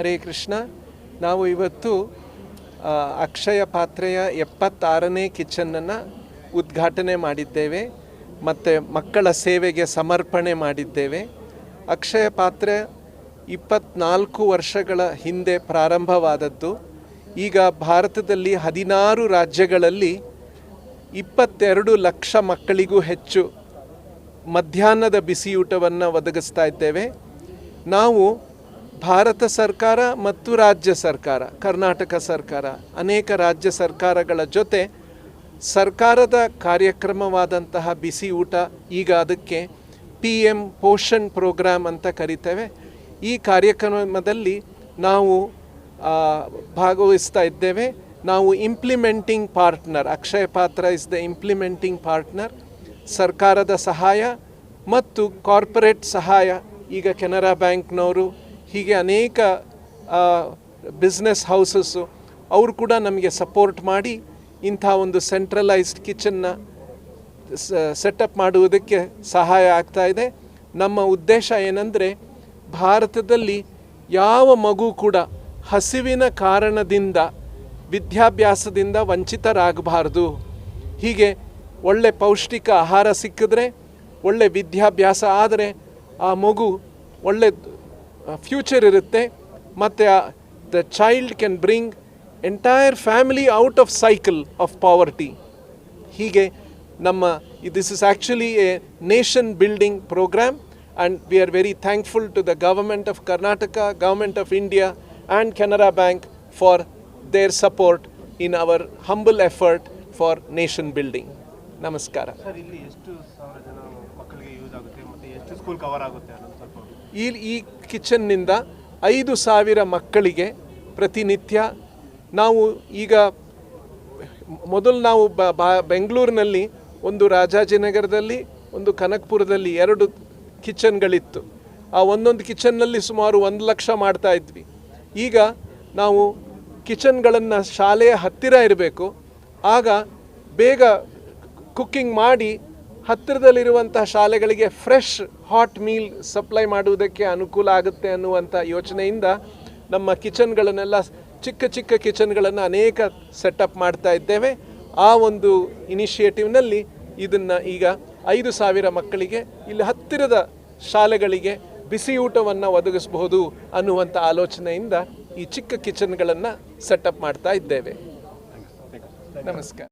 ಹರೇ ಕೃಷ್ಣ. ನಾವು ಇವತ್ತು ಅಕ್ಷಯ ಪಾತ್ರೆಯ ಎಪ್ಪತ್ತಾರನೇ ಕಿಚನನ್ನು ಉದ್ಘಾಟನೆ ಮಾಡಿದ್ದೇವೆ, ಮತ್ತು ಮಕ್ಕಳ ಸೇವೆಗೆ ಸಮರ್ಪಣೆ ಮಾಡಿದ್ದೇವೆ. ಅಕ್ಷಯ ಪಾತ್ರೆ ಇಪ್ಪತ್ನಾಲ್ಕು ವರ್ಷಗಳ ಹಿಂದೆ ಪ್ರಾರಂಭವಾದದ್ದು. ಈಗ ಭಾರತದಲ್ಲಿ ಹದಿನಾರು ರಾಜ್ಯಗಳಲ್ಲಿ ಇಪ್ಪತ್ತೆರಡು ಲಕ್ಷ ಮಕ್ಕಳಿಗೂ ಹೆಚ್ಚು ಮಧ್ಯಾಹ್ನದ ಬಿಸಿಯೂಟವನ್ನು ಒದಗಿಸ್ತಾ ಇದ್ದೇವೆ. ನಾವು ಭಾರತ ಸರ್ಕಾರ ಮತ್ತು ರಾಜ್ಯ ಸರ್ಕಾರ, ಕರ್ನಾಟಕ ಸರ್ಕಾರ, ಅನೇಕ ರಾಜ್ಯ ಸರ್ಕಾರಗಳ ಜೊತೆ ಸರ್ಕಾರದ ಕಾರ್ಯಕ್ರಮವಾದಂತಹ ಬಿಸಿ ಊಟ, ಈಗ ಅದಕ್ಕೆ ಪಿ ಎಂ ಪೋಷಣ್ ಪ್ರೋಗ್ರಾಮ್ ಅಂತ ಕರಿತೇವೆ. ಈ ಕಾರ್ಯಕ್ರಮದಲ್ಲಿ ನಾವು ಭಾಗವಹಿಸ್ತಾ ಇದ್ದೇವೆ. ನಾವು ಇಂಪ್ಲಿಮೆಂಟಿಂಗ್ ಪಾರ್ಟ್ನರ್ ಅಕ್ಷಯ ಪಾತ್ರ ಇಸ್ ದ ಇಂಪ್ಲಿಮೆಂಟಿಂಗ್ ಪಾರ್ಟ್ನರ್ ಸರ್ಕಾರದ ಸಹಾಯ ಮತ್ತು ಕಾರ್ಪೊರೇಟ್ ಸಹಾಯ, ಈಗ ಕೆನರಾ ಬ್ಯಾಂಕ್ನವರು ಹೀಗೆ ಅನೇಕ ಬಿಸ್ನೆಸ್ ಹೌಸಸ್ಸು ಅವರು ಕೂಡ ನಮಗೆ ಸಪೋರ್ಟ್ ಮಾಡಿ ಇಂಥ ಒಂದು ಸೆಂಟ್ರಲೈಸ್ಡ್ ಕಿಚನ್ನ ಸೆಟಪ್ ಮಾಡುವುದಕ್ಕೆ ಸಹಾಯ ಆಗ್ತಾ ಇದೆ. ನಮ್ಮ ಉದ್ದೇಶ ಏನಂದರೆ ಭಾರತದಲ್ಲಿ ಯಾವ ಮಗು ಕೂಡ ಹಸಿವಿನ ಕಾರಣದಿಂದ, ವಿದ್ಯಾಭ್ಯಾಸದಿಂದ ವಂಚಿತರಾಗಬಾರ್ದು. ಹೀಗೆ ಒಳ್ಳೆ ಪೌಷ್ಟಿಕ ಆಹಾರ ಸಿಕ್ಕಿದ್ರೆ, ಒಳ್ಳೆ ವಿದ್ಯಾಭ್ಯಾಸ ಆದರೆ ಆ ಮಗು ಒಳ್ಳೆ ಫ್ಯೂಚರ್ ಇರುತ್ತೆ, ಮತ್ತು the child can bring entire family out of cycle of poverty ಹೀಗೆ ನಮ್ಮ this is actually a nation building program and we are very thankful to the government of Karnataka government of India and Canara bank for their support in our humble effort for nation building ನಮಸ್ಕಾರ sir ಇಲ್ಲಿ ಎಷ್ಟು ಸಾವಿರ ಜನ ಮಕ್ಕಳಿಗೆ use ಆಗುತ್ತೆ ಮತ್ತು ಎಷ್ಟು school cover ಆಗುತ್ತೆ ಅನ್ನೋದು ಸ್ವಲ್ಪ ಈ ಈ ಕಿಚನ್ನಿಂದ ಐದು ಸಾವಿರ ಮಕ್ಕಳಿಗೆ ಪ್ರತಿನಿತ್ಯ ನಾವು ಈಗ ಮೊದಲು ನಾವು ಬ, ಬಾ- ಬೆಂಗಳೂರಿನಲ್ಲಿ ಒಂದು ರಾಜಾಜಿನಗರದಲ್ಲಿ, ಒಂದು ಕನಕಪುರದಲ್ಲಿ ಎರಡು ಕಿಚನ್ಗಳಿತ್ತು ಆ ಒಂದೊಂದು ಕಿಚನ್ನಲ್ಲಿ ಸುಮಾರು ಒಂದು ಲಕ್ಷ ಮಾಡ್ತಾ ಇದ್ವಿ. ಈಗ ನಾವು ಕಿಚನ್ಗಳನ್ನು ಶಾಲೆಯ ಹತ್ತಿರ ಇರಬೇಕು. ಆಗ ಬೇಗ ಕುಕ್ಕಿಂಗ್ ಮಾಡಿ ಹತ್ತಿರದಲ್ಲಿರುವಂತಹ ಶಾಲೆಗಳಿಗೆ ಫ್ರೆಶ್ ಹಾಟ್ ಮೀಲ್ ಸಪ್ಲೈ ಮಾಡುವುದಕ್ಕೆ ಅನುಕೂಲ ಆಗುತ್ತೆ ಅನ್ನುವಂಥ ಯೋಚನೆಯಿಂದ ನಮ್ಮ ಕಿಚನ್ಗಳನ್ನೆಲ್ಲ ಚಿಕ್ಕ ಚಿಕ್ಕ ಕಿಚನ್ಗಳನ್ನು ಅನೇಕ ಸೆಟಪ್ ಮಾಡ್ತಾ ಇದ್ದೇವೆ. ಆ ಒಂದು ಇನಿಷಿಯೇಟಿವ್ನಲ್ಲಿ ಇದನ್ನು ಈಗ ಐದು ಸಾವಿರ ಮಕ್ಕಳಿಗೆ, ಇಲ್ಲಿ ಹತ್ತಿರದ ಶಾಲೆಗಳಿಗೆ ಬಿಸಿ ಊಟವನ್ನು ಒದಗಿಸಬಹುದು ಅನ್ನುವಂಥ ಆಲೋಚನೆಯಿಂದ ಈ ಚಿಕ್ಕ ಕಿಚನ್ಗಳನ್ನು ಸೆಟಪ್ ಮಾಡ್ತಾ ಇದ್ದೇವೆ. ನಮಸ್ಕಾರ.